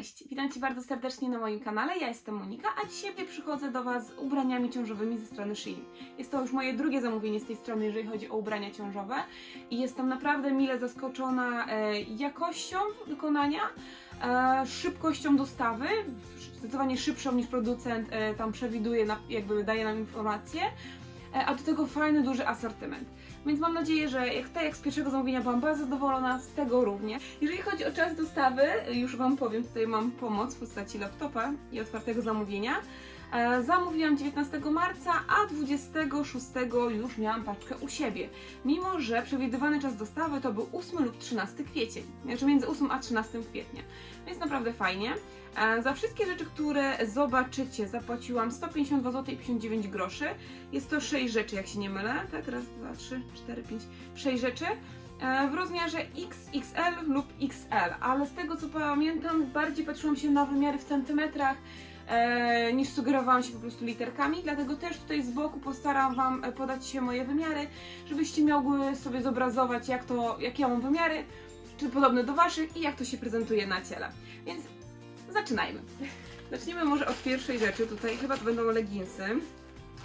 Cześć, witam Cię bardzo serdecznie na moim kanale. Ja jestem Monika, a dzisiaj przychodzę do Was z ubraniami ciążowymi ze strony Shein. Jest to już moje drugie zamówienie z tej strony, jeżeli chodzi o ubrania ciążowe i jestem naprawdę mile zaskoczona e, jakością wykonania, e, szybkością dostawy, zdecydowanie szybszą niż producent e, tam przewiduje, jakby daje nam informacje, a do tego fajny, duży asortyment. Więc mam nadzieję, że jak tak jak z pierwszego zamówienia byłam bardzo zadowolona, z tego również. Jeżeli chodzi o czas dostawy, już Wam powiem, tutaj mam pomoc w postaci laptopa i otwartego zamówienia. E, Zamówiłam 19 marca, a 26 już miałam paczkę u siebie. Mimo, że przewidywany czas dostawy to był 8 lub 13 kwiecień, znaczy między 8 a 13 kwietnia. Więc naprawdę fajnie. E, Za wszystkie rzeczy, które zobaczycie, zapłaciłam 152 zł i 59 groszy. Jest to 6 rzeczy, jak się nie mylę. Tak, raz, dwa, trzy, cztery, pięć, 6 rzeczy. e, W rozmiarze XXL lub XL, ale z tego co pamiętam, bardziej patrzyłam się na wymiary w centymetrach e, niż sugerowałam się po prostu literkami, dlatego też tutaj z boku postaram Wam e, podać się moje wymiary, żebyście mogły sobie zobrazować jak to, jakie ja mam wymiary, czy podobne do Waszych i jak to się prezentuje na ciele. Więc zaczynajmy. Zaczniemy może od pierwszej rzeczy, tutaj chyba to będą leginsy.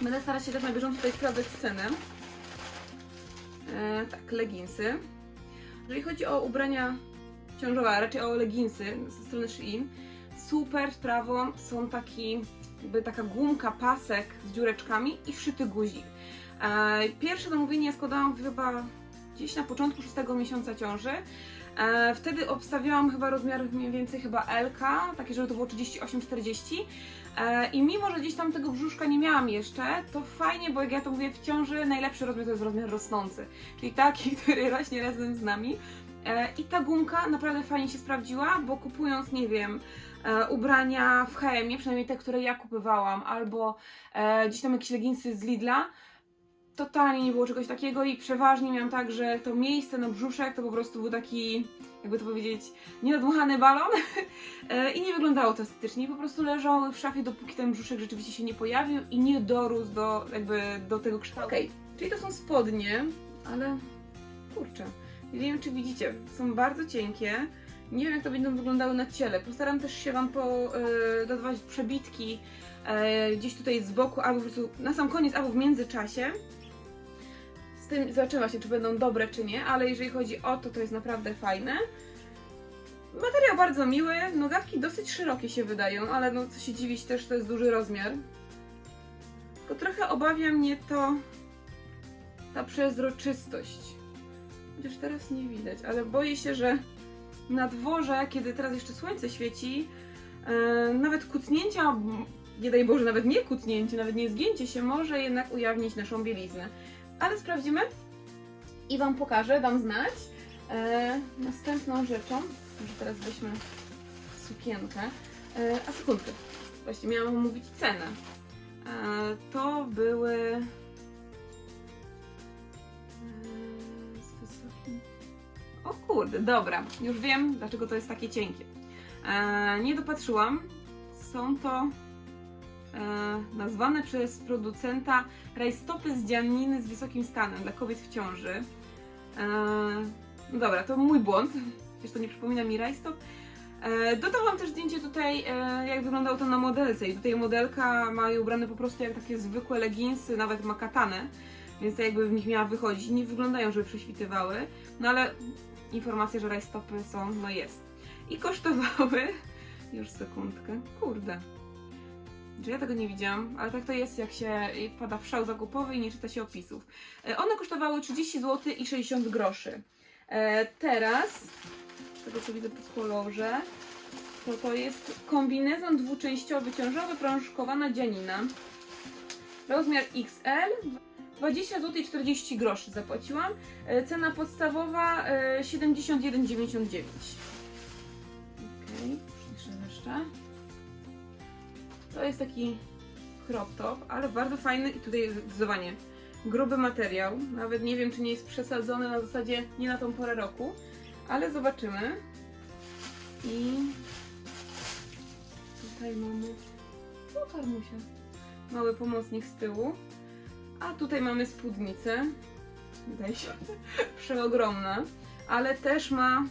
Będę starać się też na bieżąco tutaj sprawdzać cenę. E, tak, leginsy. Jeżeli chodzi o ubrania ciążowe, a raczej o leginsy ze strony Shein, super sprawą są taki, jakby taka gumka, pasek z dziureczkami i wszyty guzik. E, pierwsze zamówienie składałam chyba gdzieś na początku szóstego miesiąca ciąży. E, wtedy obstawiałam chyba rozmiar mniej więcej chyba LK, takie, żeby to było 38-40. E, I mimo, że gdzieś tam tego brzuszka nie miałam jeszcze, to fajnie, bo jak ja to mówię w ciąży, najlepszy rozmiar to jest rozmiar rosnący. Czyli taki, który rośnie razem z nami. I ta gumka naprawdę fajnie się sprawdziła, bo kupując, nie wiem, ubrania w H&M, przynajmniej te, które ja kupowałam, albo e, gdzieś tam jakieś leginsy z Lidla, totalnie nie było czegoś takiego i przeważnie miałam tak, że to miejsce na brzuszek to po prostu był taki, jakby to powiedzieć, nienadmuchany balon. E, i nie wyglądało to estetycznie, po prostu leżały w szafie dopóki ten brzuszek rzeczywiście się nie pojawił i nie dorósł do, jakby, do tego kształtu. Okej, czyli to są spodnie, ale kurczę, nie wiem czy widzicie, są bardzo cienkie, nie wiem jak to będą wyglądały na ciele, postaram też się Wam po, e, dodawać przebitki e, gdzieś tutaj z boku, albo po prostu na sam koniec, albo w międzyczasie. Z tym zobaczymy właśnie, czy będą dobre, czy nie, ale jeżeli chodzi o to, to jest naprawdę fajne. Materiał bardzo miły, nogawki dosyć szerokie się wydają, ale no co się dziwić, też to jest duży rozmiar. Tylko trochę obawia mnie to ta przezroczystość. Chociaż teraz nie widać, ale boję się, że na dworze, kiedy teraz jeszcze słońce świeci, e, nawet kucnięcia, nie daj Boże, nawet nie kucnięcie, nawet nie zgięcie się może jednak ujawnić naszą bieliznę. Ale sprawdzimy i Wam pokażę, dam znać. E, następną rzeczą, może teraz weźmy sukienkę, e, a sekundkę, właściwie miałam mówić cenę. To były O kurde, dobra, już wiem dlaczego to jest takie cienkie. E, nie dopatrzyłam, są to e, nazwane przez producenta rajstopy z dzianniny z wysokim stanem dla kobiet w ciąży. E, no dobra, to mój błąd, przecież to nie przypomina mi rajstop. E, dodałam też zdjęcie tutaj, e, jak wyglądało to na modelce i tutaj modelka ma je ubrane po prostu jak takie zwykłe leginsy, nawet ma katanę, więc jakby w nich miała wychodzić. Nie wyglądają, żeby prześwitywały, no ale informacja, że rajstopy są, no jest. I kosztowały, już sekundkę, kurde, że ja tego nie widziałam, ale tak to jest, jak się wpada w szał zakupowy i nie czyta się opisów. E, One kosztowały 30 zł i 60 groszy. E, Teraz, z tego co widzę po kolorze, to to jest kombinezon dwuczęściowy ciążowy, prążkowana dzianina. Rozmiar XL. 20 zł i 40 groszy zapłaciłam. E, Cena podstawowa e, 71,99. Okej, okay, jeszcze. To jest taki crop top, ale bardzo fajny i tutaj zdecydowanie gruby materiał. Nawet nie wiem, czy nie jest przesadzony na zasadzie nie na tą porę roku, ale zobaczymy. I tutaj mamy o karmusia. Mały pomocnik z tyłu. A tutaj mamy spódnicę. Wydaje się przeogromna, ale też ma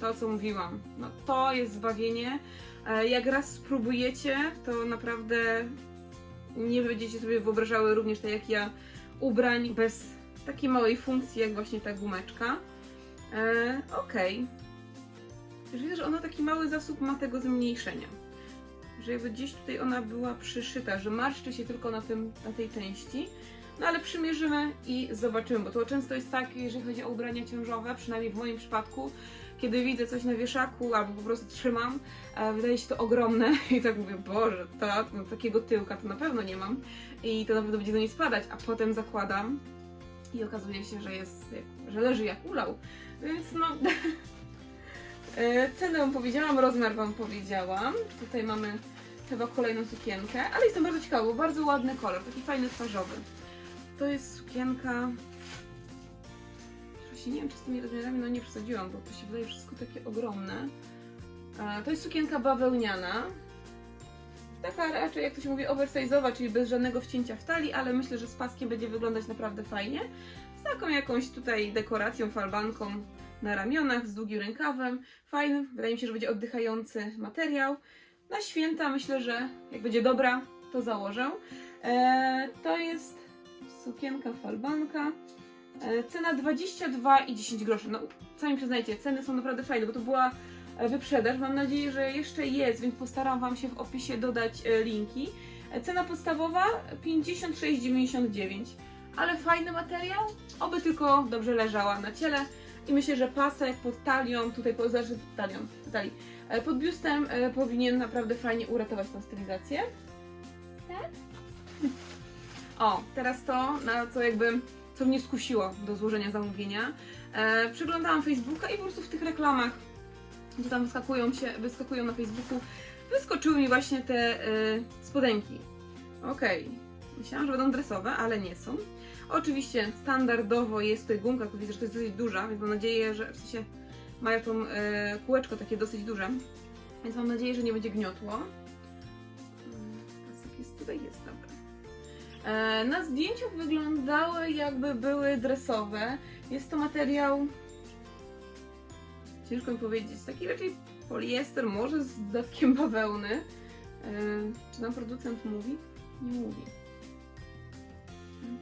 to co mówiłam. No to jest zbawienie. E, Jak raz spróbujecie, to naprawdę nie będziecie sobie wyobrażały również tak jak ja ubrań bez takiej małej funkcji jak właśnie ta gumeczka. E. Już widzę, że ona taki mały zasób ma tego zmniejszenia. Że jakby gdzieś tutaj ona była przyszyta, że marszczy się tylko na, tym, na tej części. No ale przymierzymy i zobaczymy, bo to często jest tak, jeżeli chodzi o ubrania ciążowe, przynajmniej w moim przypadku, kiedy widzę coś na wieszaku albo po prostu trzymam, e, wydaje się to ogromne i tak mówię, Boże, to, no, takiego tyłka to na pewno nie mam i to na pewno będzie do niej spadać, a potem zakładam i okazuje się, że jest, że leży jak ulał, więc no... E, Cenę wam powiedziałam, rozmiar wam powiedziałam. Tutaj mamy chyba kolejną sukienkę, ale jestem bardzo ciekawa, bo bardzo ładny kolor, taki fajny twarzowy. To jest sukienka. Właśnie nie wiem, czy z tymi rozmiarami no nie przesadziłam, bo to się wydaje wszystko takie ogromne. E, To jest sukienka bawełniana. Taka raczej, jak to się mówi, oversize'owa, czyli bez żadnego wcięcia w talii, ale myślę, że z paskiem będzie wyglądać naprawdę fajnie. Z taką jakąś tutaj dekoracją, falbanką na ramionach, z długim rękawem. Fajny, wydaje mi się, że będzie oddychający materiał. Na święta myślę, że jak będzie dobra, to założę. E, to jest sukienka falbanka. E, cena 22 i 10 groszy. No, sami przyznajcie, ceny są naprawdę fajne, bo to była e, wyprzedaż. Mam nadzieję, że jeszcze jest, więc postaram Wam się w opisie dodać e, linki. E, cena podstawowa 56,99. Ale fajny materiał, oby tylko dobrze leżała na ciele. I myślę, że pasek pod talią, tutaj po, znaczy pod talią, pod, talii, e, pod biustem e, powinien naprawdę fajnie uratować tą stylizację. Tak? O, teraz to, na co jakby, co mnie skusiło do złożenia zamówienia. E, przeglądałam Facebooka i po prostu w tych reklamach, gdzie tam wyskakują, się, wyskakują na Facebooku, wyskoczyły mi właśnie te e, spodenki. Okej, myślałam, że będą dresowe, ale nie są. Oczywiście standardowo jest tutaj gumka, tu widzę, że to jest dosyć duża, więc mam nadzieję, że w sensie mają tą e, kółeczko takie dosyć duże, więc mam nadzieję, że nie będzie gniotło. Mm, Pasek jest tutaj, jest, dobra. E, na zdjęciu wyglądały jakby były dresowe. Jest to materiał, ciężko mi powiedzieć, taki raczej poliester, może z dodatkiem bawełny. E, czy nam producent mówi? Nie mówi.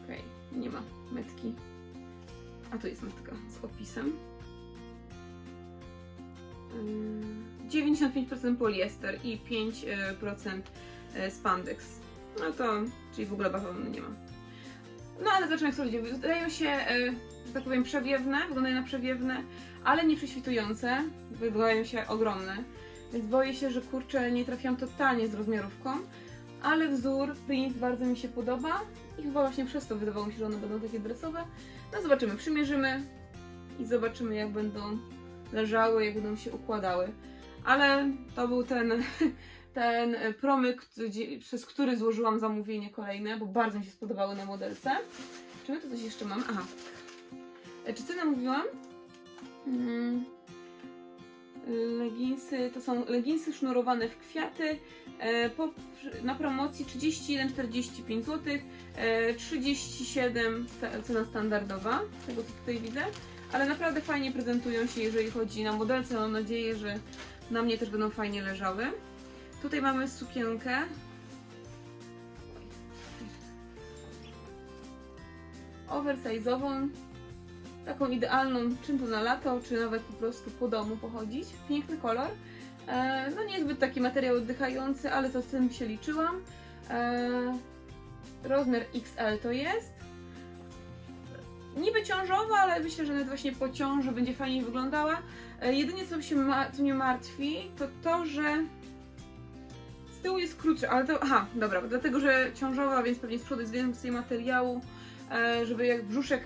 Okej, nie ma metki. A tu jest metka z opisem. Ym, 95% poliester i 5% e, spandex. No to, czyli w ogóle bawełny nie ma. No ale jak to ludzie wydają się, e, że tak powiem, przewiewne, wyglądają na przewiewne, ale nie prześwitujące, wydają się ogromne. Więc boję się, że kurczę nie trafiłam totalnie z rozmiarówką, ale wzór, print bardzo mi się podoba i chyba właśnie przez to wydawało mi się, że one będą takie dresowe. No zobaczymy, przymierzymy i zobaczymy jak będą leżały, jak będą się układały. Ale to był ten, ten promyk, przez który złożyłam zamówienie kolejne, bo bardzo mi się spodobały na modelce. Czy my tu coś jeszcze mamy? Aha. E, Czy cenę mówiłam? Mm. Leginsy, to są leginsy sznurowane w kwiaty e, po, na promocji 31,45 zł, e, 37 sta- cena standardowa, tego co tutaj widzę, ale naprawdę fajnie prezentują się, jeżeli chodzi na modelce. Mam nadzieję, że na mnie też będą fajnie leżały. Tutaj mamy sukienkę. Oversize'ową, taką idealną, czym to na lato, czy nawet po prostu po domu pochodzić. Piękny kolor. E, no niezbyt taki materiał oddychający, ale to z tym się liczyłam. E, rozmiar XL to jest. Niby ciążowa, ale myślę, że nawet właśnie po ciąży będzie fajniej wyglądała. E, jedynie co, się ma, co mnie martwi, to to, że z tyłu jest krótszy, ale to, aha, dobra, dlatego, że ciążowa, więc pewnie z przodu jest więcej materiału, żeby jak brzuszek,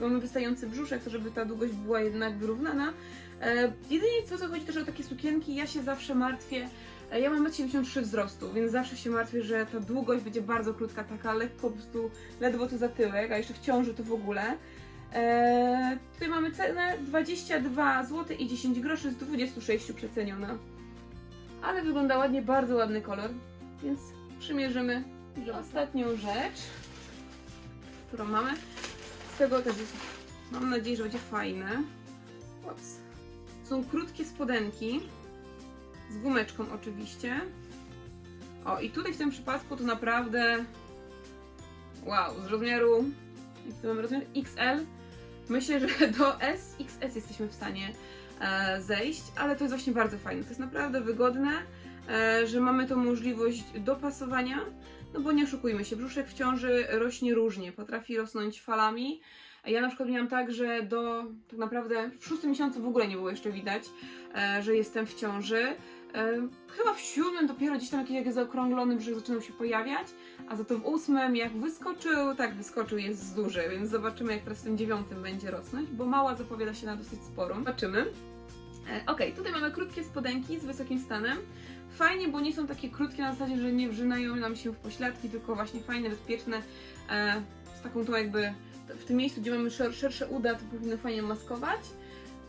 mamy wystający brzuszek, to żeby ta długość była jednak wyrównana. E, jedynie co, co chodzi też o takie sukienki, ja się zawsze martwię, e, ja mam 1,73 wzrostu, więc zawsze się martwię, że ta długość będzie bardzo krótka, taka lekko po prostu ledwo tu za tyłek, a jeszcze w ciąży to w ogóle. E, tutaj mamy cenę 22 zł i 10 groszy z 26 przeceniona. Ale wygląda ładnie, bardzo ładny kolor, więc przymierzymy ostatnią rzecz, którą mamy. Z tego też jest, mam nadzieję, że będzie fajne. Ups. są krótkie spodenki z gumeczką oczywiście. O, i tutaj w tym przypadku to naprawdę wow, z rozmiaru jaki to mamy rozmiar? XL. Myślę, że do S, XS jesteśmy w stanie e, zejść, ale to jest właśnie bardzo fajne. To jest naprawdę wygodne, e, że mamy tą możliwość dopasowania, no bo nie oszukujmy się, brzuszek w ciąży rośnie różnie, potrafi rosnąć falami. Ja na przykład miałam tak, że do tak naprawdę w szóstym miesiącu w ogóle nie było jeszcze widać, e, że jestem w ciąży. E, chyba w siódmym dopiero gdzieś tam jakiś jak zaokrąglony brzuch zaczynał się pojawiać, a za to w ósmym jak wyskoczył, tak wyskoczył, jest duży, więc zobaczymy jak teraz w tym dziewiątym będzie rosnąć, bo mała zapowiada się na dosyć sporą. Zobaczymy. E, Okej, tutaj mamy krótkie spodenki z wysokim stanem. Fajnie, bo nie są takie krótkie na zasadzie, że nie wrzynają nam się w pośladki, tylko właśnie fajne, bezpieczne, e, z taką tą jakby w tym miejscu, gdzie mamy szer szersze uda, to powinno fajnie maskować.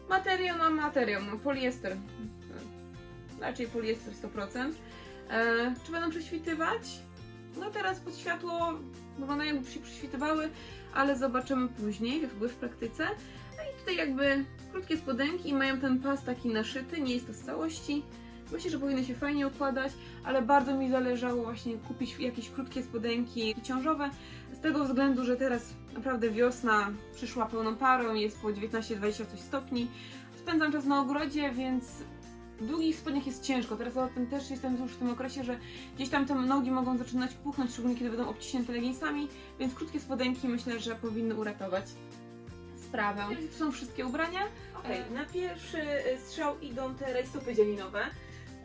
Materiał, no materiał, no poliester. Raczej poliester 100%. E, czy będą prześwitywać? No teraz pod światło wyglądają jakby się prześwitywały, ale zobaczymy później w, w praktyce. No i tutaj jakby krótkie spodenki i mają ten pas taki naszyty, nie jest to z całości. Myślę, że powinny się fajnie układać, ale bardzo mi zależało właśnie kupić jakieś krótkie spodenki ciążowe, z tego względu, że teraz naprawdę wiosna przyszła pełną parą, jest po 19-20 coś stopni. Spędzam czas na ogrodzie, więc w długich spodniach jest ciężko. Teraz o tym też jestem już w tym okresie, że gdzieś tam te nogi mogą zaczynać puchnąć, szczególnie kiedy będą obciśnięte leginsami, więc krótkie spodenki myślę, że powinny uratować sprawę. To są wszystkie ubrania. Okej, na pierwszy y, strzał idą te rajstopy dzielinowe.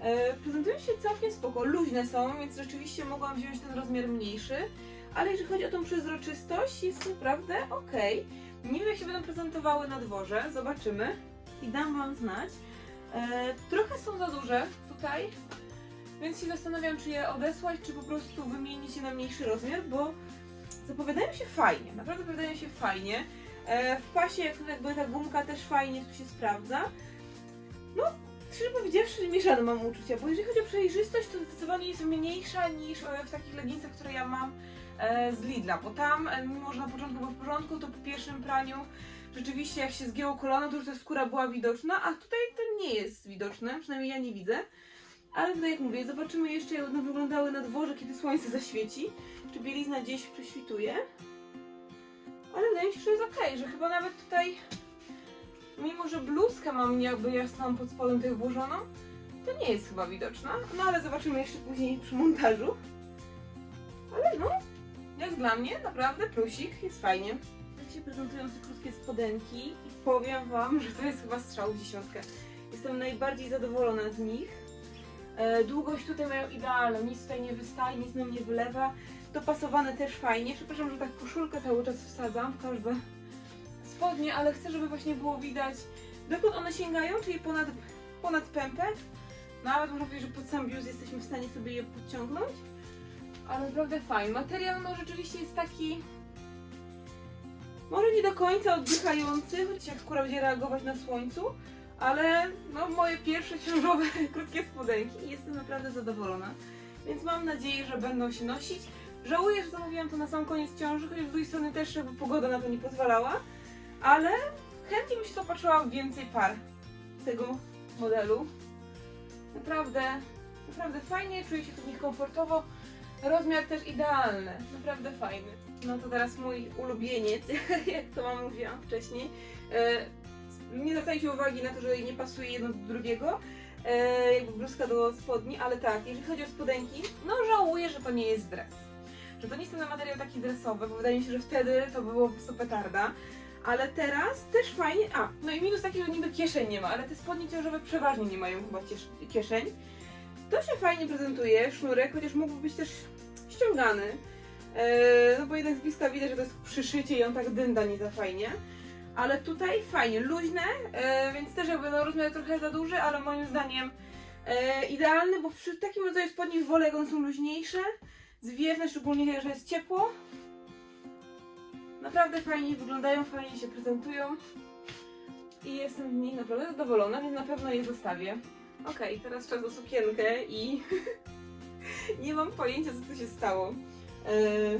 E, prezentują się całkiem spoko, luźne są, więc rzeczywiście mogłam wziąć ten rozmiar mniejszy, ale jeżeli chodzi o tą przezroczystość, jest naprawdę ok. Nie wiem jak się będą prezentowały na dworze, zobaczymy i dam Wam znać. E, trochę są za duże tutaj, więc się zastanawiam, czy je odesłać, czy po prostu wymienić je na mniejszy rozmiar, bo zapowiadają się fajnie, naprawdę zapowiadają się fajnie. E, w pasie jakby ta gumka też fajnie tu się sprawdza. No, szczerze powiedziawszy, mieszane mam uczucia, bo jeżeli chodzi o przejrzystość, to zdecydowanie jest mniejsza niż e, w takich leginsach, które ja mam e, z Lidla, bo tam, e, mimo że na początku było w porządku, to po pierwszym praniu rzeczywiście jak się zgięło kolano, to już ta skóra była widoczna, a tutaj to nie jest widoczne, przynajmniej ja nie widzę. Ale tutaj jak mówię, zobaczymy jeszcze jak one wyglądały na dworze, kiedy słońce zaświeci, czy bielizna gdzieś prześwituje. Ale wydaje mi się, że jest ok, że chyba nawet tutaj mimo że bluzkę mam jakby jasną pod spodem tutaj włożoną, to nie jest chyba widoczna. No ale zobaczymy jeszcze później przy montażu. Ale no, jak dla mnie, naprawdę plusik, jest fajnie. Się prezentują te krótkie spodenki i powiem Wam, że to jest chyba strzał w dziesiątkę. Jestem najbardziej zadowolona z nich. E, długość tutaj mają idealną, nic tutaj nie wystaje, nic nam nie wylewa. Dopasowane też fajnie. Przepraszam, że tak koszulkę cały czas wsadzam w każde spodnie, ale chcę, żeby właśnie było widać, dokąd one sięgają, czyli ponad, ponad pępek. Nawet można powiedzieć, że pod sam biust jesteśmy w stanie sobie je podciągnąć. Ale naprawdę fajny. Materiał no rzeczywiście jest taki może nie do końca oddychający, choć jak skóra będzie reagować na słońcu, ale no moje pierwsze ciążowe krótkie spodenki i jestem naprawdę zadowolona. Więc mam nadzieję, że będą się nosić. Żałuję, że zamówiłam to na sam koniec ciąży, chociaż z drugiej strony też jakby pogoda na to nie pozwalała, ale chętnie bym się zobaczyła więcej par tego modelu. Naprawdę, naprawdę fajnie, czuję się tu w nich komfortowo. Rozmiar też idealny, naprawdę fajny. No to teraz mój ulubieniec, jak to wam mówiłam wcześniej. E, nie zwracajcie uwagi na to, że nie pasuje jedno do drugiego, e, jakby bluzka do spodni, ale tak, jeżeli chodzi o spodenki, no żałuję, że to nie jest dres. Że to nie jest ten materiał taki dresowy, bo wydaje mi się, że wtedy to było po prostu petarda. Ale teraz też fajnie. A, no i minus taki, że niby kieszeń nie ma, ale te spodnie ciążowe przeważnie nie mają chyba kieszeń. To się fajnie prezentuje, sznurek, chociaż mógłby być też ściągany. Eee, no bo jednak z bliska widać, że to jest przyszycie i on tak dynda nie za fajnie. Ale tutaj fajnie, luźne, e, więc też jakby no rozmiar trochę za duży, ale moim zdaniem e, idealny, bo przy takim rodzaju spodni wolę jak one są luźniejsze, zwiewne, szczególnie, że jest ciepło. Naprawdę fajnie wyglądają, fajnie się prezentują i jestem z nich naprawdę zadowolona, więc na pewno je zostawię. Okej, teraz czas na sukienkę i nie mam pojęcia co tu się stało. Yy,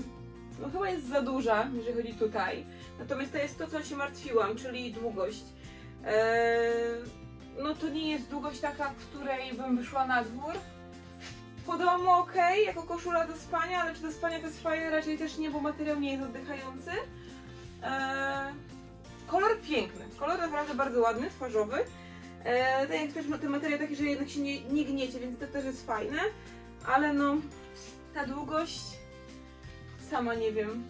no chyba jest za duża, jeżeli chodzi tutaj. Natomiast to jest to, co się martwiłam, czyli długość. Yy, no to nie jest długość taka, w której bym wyszła na dwór. Po domu ok, jako koszula do spania, ale czy do spania to jest fajne? Raczej też nie, bo materiał nie jest oddychający. Eee, kolor piękny, kolor naprawdę bardzo ładny, twarzowy. Eee, tak jak też ten materiał taki, że jednak się nie, nie gniecie, więc to też jest fajne. Ale no, ta długość, sama nie wiem.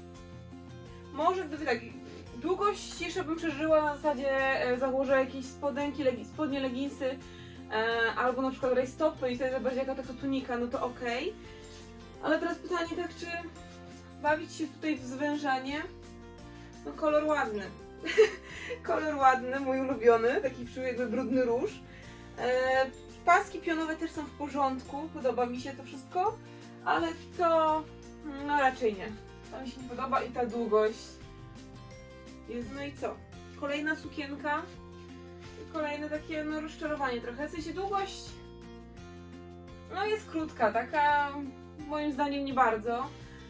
Może gdyby tak, długość jeszcze bym przeżyła na zasadzie e, założę jakieś spodenki, legi, spodnie, leginsy albo na przykład rajstopy i wtedy bardziej jaka taka tunika, no to okej. Ale teraz pytanie tak, czy bawić się tutaj w zwężanie? No kolor ładny. kolor ładny, mój ulubiony, taki jakby brudny róż. E, paski pionowe też są w porządku, podoba mi się to wszystko, ale to no raczej nie. To mi się nie podoba i ta długość jest, no i co? Kolejna sukienka kolejne takie no rozczarowanie trochę, w sensie długość no jest krótka, taka moim zdaniem nie bardzo.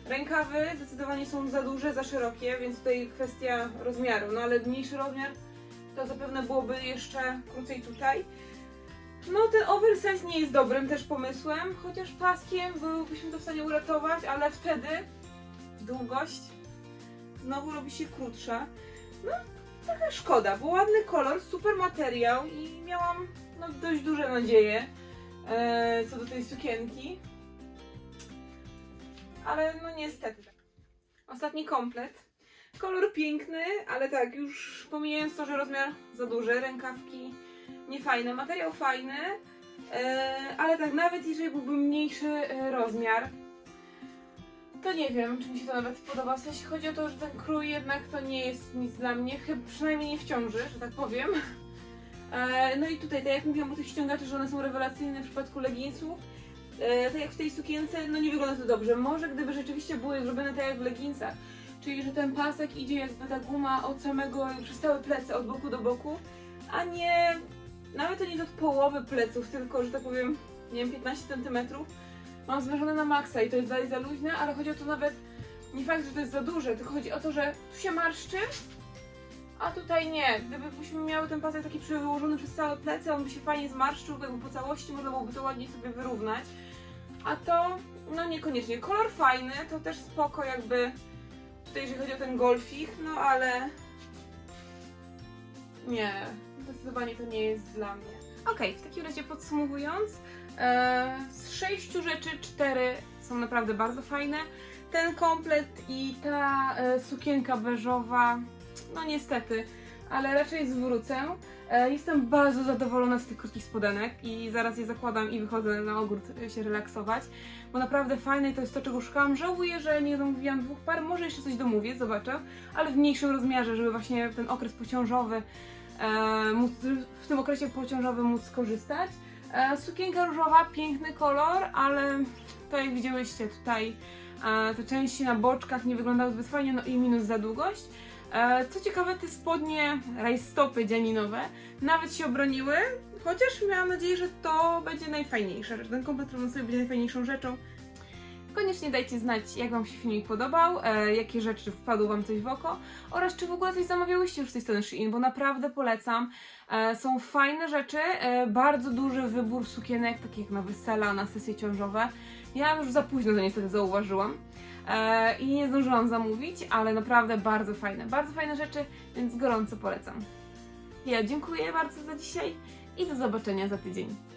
Rękawy zdecydowanie są za duże, za szerokie, więc tutaj kwestia rozmiaru, no ale mniejszy rozmiar to zapewne byłoby jeszcze krócej tutaj. No ten oversize nie jest dobrym też pomysłem, chociaż paskiem byłybyśmy to w stanie uratować, ale wtedy długość znowu robi się krótsza. No trochę szkoda, bo ładny kolor, super materiał i miałam no, dość duże nadzieje e, co do tej sukienki. Ale no niestety. Ostatni komplet. Kolor piękny, ale tak, już pomijając to, że rozmiar za duży, rękawki niefajne, materiał fajny, e, ale tak, nawet jeżeli byłby mniejszy e, rozmiar, to nie wiem, czy mi się to nawet podoba. W sensie chodzi o to, że ten krój jednak to nie jest nic dla mnie, chyba przynajmniej nie w ciąży, że tak powiem. E, no i tutaj, tak jak mówiłam o tych ściągaczach, że one są rewelacyjne w przypadku leginsów, e, tak jak w tej sukience, no nie wygląda to dobrze. Może gdyby rzeczywiście były zrobione tak jak w leginsach, czyli że ten pasek idzie jakby ta guma od samego, przez całe plecy, od boku do boku, a nie, nawet to nie od połowy pleców, tylko, że tak powiem, nie wiem, 15 cm. Mam zwężone na maksa i to jest dalej za luźne, ale chodzi o to nawet, nie fakt, że to jest za duże, tylko chodzi o to, że tu się marszczy, a tutaj nie. Gdybyśmy miały ten pasek taki przełożony przez całe plecy, on by się fajnie zmarszczył, jakby po całości można byłoby to ładnie sobie wyrównać. A to, no niekoniecznie. Kolor fajny, to też spoko jakby tutaj jeżeli chodzi o ten golfik, no ale nie, zdecydowanie to nie jest dla mnie. Okej, w takim razie podsumowując, z sześciu rzeczy cztery są naprawdę bardzo fajne. Ten komplet i ta e, sukienka beżowa, no niestety, ale raczej zwrócę. E, jestem bardzo zadowolona z tych krótkich spodenek i zaraz je zakładam i wychodzę na ogród e, się relaksować, bo naprawdę fajne i to jest to, czego szukałam. Żałuję, że nie zamówiłam dwóch par, może jeszcze coś domówię, zobaczę, ale w mniejszym rozmiarze, żeby właśnie ten okres pociążowy e, w tym okresie pociążowym móc skorzystać. E, sukienka różowa, piękny kolor, ale to jak widziałyście tutaj, e, te części na boczkach nie wyglądały zbyt fajnie, no i minus za długość. E, co ciekawe, te spodnie, rajstopy dzianinowe nawet się obroniły, chociaż miałam nadzieję, że to będzie najfajniejsza rzecz. Ten komplet sobie będzie najfajniejszą rzeczą. Koniecznie dajcie znać, jak Wam się filmik podobał, e, jakie rzeczy wpadły Wam coś w oko oraz czy w ogóle coś zamawiałyście już z tej strony Shein, bo naprawdę polecam. E, są fajne rzeczy, e, bardzo duży wybór sukienek, takich jak na wesela, na sesje ciążowe. Ja już za późno to niestety zauważyłam e, i nie zdążyłam zamówić, ale naprawdę bardzo fajne, bardzo fajne rzeczy, więc gorąco polecam. Ja dziękuję bardzo za dzisiaj i do zobaczenia za tydzień.